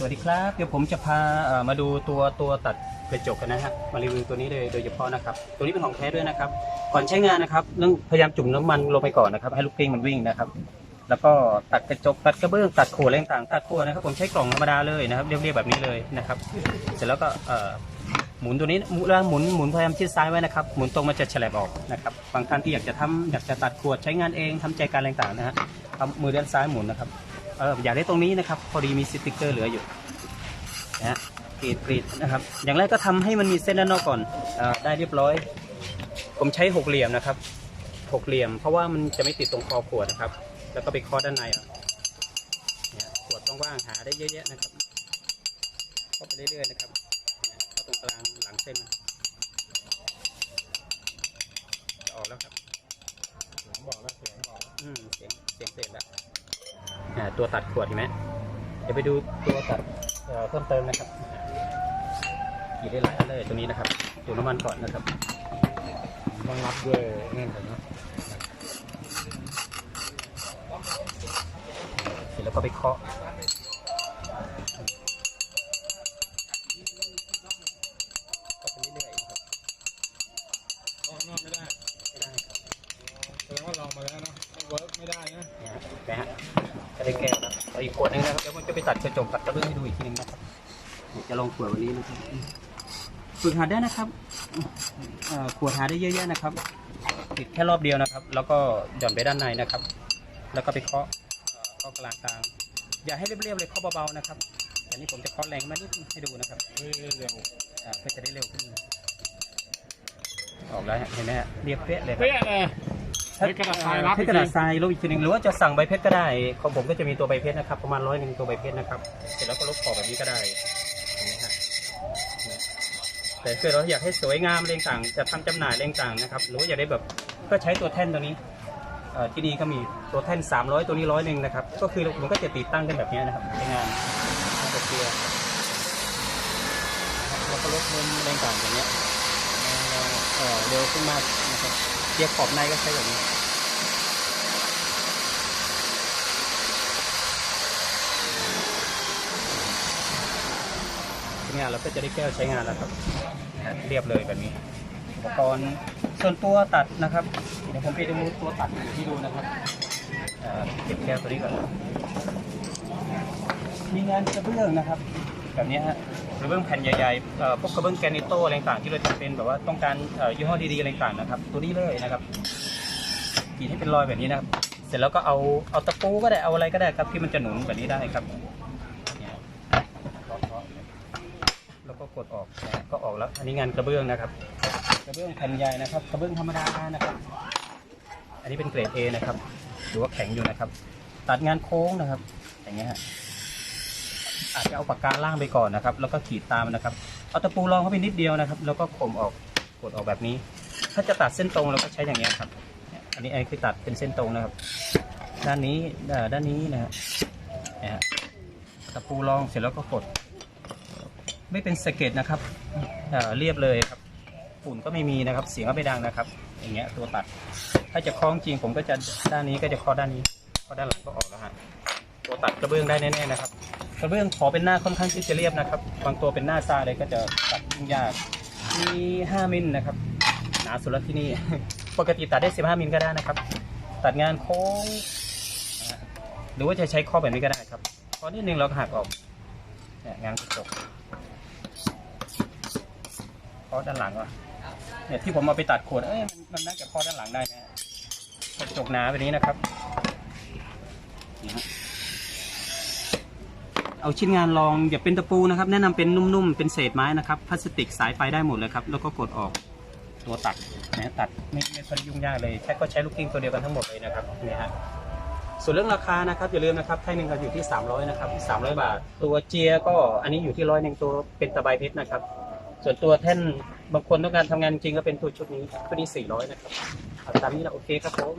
สวัสดีครับ เดี๋ยวผมจะพามาดูตัวตัวตัดกระจกกันนะฮะมารีวิวตัวนี้เลยโดยเฉพาะนะครับ ตัวนี้เป็นของแท้ด้วยนะครับ ก่อนใช้งานนะครับเรื่องพยายามจุ่มน้ำมันลงไปก่อนนะครับ ให้ลูกกลิ้งมันวิ่งนะครับ แล้วก็ตัดกระจกตัดกระเบื้องตัดขวดอะไรต่างตัดขวดนะครับ ผมใช้กล่องธรรมดาเลยนะครับเรียบๆแบบนี้เลยนะครับ เสร็จแล้วก็หมุนตัวนี้หมุนหมุนหมุนพยายามชิดซ้ายไว้นะครับ หมุนตรงมันจะแฉลบออกนะครับบางท่านที่อยากจะทำอยากจะตัดขวดใช้งานเองทำใจการอะไรต่างนะฮะเอามือด้านซ้ายหมุนนะครับ เอออยากได้ตรงนี้นะครับ พอดีมีสติกเกอร์เหลืออยู่นะฮะกรีดกรีดนะครับ อย่างแรกก็ทำให้มันมีเส้นด้านนอกก่อนอได้เรียบร้อย ผมใช้หกเหลี่ยมนะครับหกเหลี่ยม เพราะว่ามันจะไม่ติดตรงคอขวดนะครับ แล้วก็ไปคอด้านในเนี่ยขวดว่างๆหาได้เยอะแยะนะครับเข้าไปเรื่อยๆนะครับเข้าตรงกลางหลังเส้นนะออกแล้วครับ เสียงบอกแล้วเสียงบอกแล้ว อืมเสียงเสียงเสร็จแล้วอ่า ตัวตัดขวดเห็นไหมเดี๋ยวไปดูตัวตัดเเพิ่มเติมนะครับกรีดได้หลายอันเลยตัวนี้นะครับตัวน้ำมันก่อนนะครับต้องรับด้วยเงื่อนไขนะเสร็จแล้วก็ไปเคาะ อาอีกขวดนึงนะครับ เดี๋ยวผมจะไปตัดกระจกตัดกระเบื้องให้ดูอีกทีหนึงนะครับจะลองขวดวันนี้นะครับฝึกหัดได้นะครับขวดหาได้เยอะแยะนะครับ ติดแค่รอบเดียวนะครับ แล้วก็หย่อนไปด้านในนะครับ แล้วก็ไปเคาะเคาะกลางกลางอย่าให้เรียบๆเลยเคาะเบาๆนะครับอันนี้ผมจะเคาะแรงมานิดให้ดูนะครับเร็วอ่าเพื่อจะได้เร็วขึ้นออกแล้วเห็นไหมฮะเรียบเป๊ะเลยเป๊ะเลย ใช้กระดาษทรายรับเพชรกระดาษทรายลบอีกทีหนึงหรือว่าจะสั่งใบเพชรก็ได้ ของผมก็จะมีตัวใบเพชรนะครับ ประมาณร้อยหนึ่งตัวใบเพชรนะครับเสร็จแล้วก็ลบขอบแบบนี้ก็ได้เห็นไหมฮะแต่คือเราอยากให้สวยงามเรียงต่างจะทำจำหน่ายเรียงต่างนะครับ หรือว่าอยากได้แบบก็ใช้ตัวแท่นตัวนี้เอ่อที่นี่ก็มีตัวแท่น 300 ตัวนี้ร้อยหนึ่งนะครับ ก็คือมันก็จะติดตั้งกันแบบนี้นะครับในงานงานตะเกียบแล้วก็ลดมุมเรียงต่างอย่างเงี้ยเอ่อเร็วขึ้นมากนะครับ เกียร์ขอบในก็ใช้แบบนี้งานเราก็จะได้แก้วใช้งานแล้วครับ เรียบเลยแบบนี้ อุปกรณ์ส่วนตัวตัดนะครับ เดี๋ยวผมไปดูตัวตัดอยู่ที่ดูนะครับเอ่อเก็บแก้วตัวนี้ก่อน มีงานกระเบื้องนะครับ แบบนี้ฮะกระเบื้องแผ่นใหญ่ๆพวกกระเบื้องแกรนิโตอะไรต่างๆที่เราจะเป็นแบบว่าต้องการเอ่อยี่ห้อดีๆอะไรต่างๆนะครับ ตัวนี้เลยนะครับกรีดให้เป็นรอยแบบนี้นะครับ เสร็จแล้วก็เอาเอาตะปูก็ได้เอาอะไรก็ได้ครับที่มันจะหนุนแบบนี้ได้ครับแล้วก็กดออกก็ออกแล้ว อันนี้งานกระเบื้องนะครับ กระเบื้องแผ่นใหญ่นะครับ กระเบื้องธรรมดานะครับ อันนี้เป็นเกรด A นะครับหรือว่าแข็งอยู่นะครับ ตัดงานโค้งนะครับ อย่างเงี้ยฮะ อาจจะเอาปากกาล่างไปก่อนนะครับ แล้วก็ขีดตามนะครับ เอาตะปูรองเข้าไปนิดเดียวนะครับ แล้วก็ข่มออกกดออกแบบนี้ ถ้าจะตัดเส้นตรงเราก็ใช้อย่างเงี้ยครับ อันนี้ไอ้คือตัดเป็นเส้นตรงนะครับ ด้านนี้ด้านนี้นะฮะตะปูรองเสร็จแล้วก็กด ไม่เป็นสะเก็ดนะครับเเรียบเลยครับฝุ่นก็ไม่มีนะครับ เสียงก็ไม่ดังนะครับ อย่างเงี้ยตัวตัด ถ้าจะคล้องจริงผมก็จะด้านนี้ก็จะเคาะด้านนี้เคาะด้านหลังก็ออกแล้วฮะตัวตัดกระเบื้องได้แน่ๆนะครับ กระเบื้องขอเป็นหน้าค่อนข้างที่จะเรียบนะครับ บางตัวเป็นหน้าซาเลยก็จะตัดยุ่งยากมี5มิลนะครับ หนาสุดแล้วที่นี่ ปกติตัดได้ 15มิลก็ได้นะครับ ตัดงานโค้งหรือว่าจะใช้ข้อแบบนี้ก็ได้ครับข้อนิดนึงเราก็หักออกเนี่ยงานกระจกเพราะด้านหลังอะเนี่ยที่ผมเอาไปตัดขวดเอ้ยมันมันน่าจะเพอด้านหลังได้นะกระจกหนาแบบนี้นะครับนี่ฮะ เอาชิ้นงานลองอย่าเป็นตะปูนะครับ แนะนำเป็นนุ่มๆ เป็นเศษไม้นะครับพลาสติกสายไฟได้หมดเลยครับ แล้วก็กดออกตัวตัดนะตัดไม่ไม่ค่อยยุ่งยากเลยใช้ก็ใช้ลูกกิ้งตัวเดียวกันทั้งหมดเลยนะครับเนี่ยฮะส่วนเรื่องราคานะครับอย่าลืมนะครับแท่งหนึ่งก็อยู่ที่ 300นะครับ300 บาท ตัวเจียก็อันนี้อยู่ที่ร้อยหนึ่งตัวเป็นตะไบเพชรนะครับ ส่วนตัวแท่นบางคนต้องการทำงานจริงก็เป็นตัวชุดนี้ชุดนี้400นะครับตามนี้นะโอเคครับผม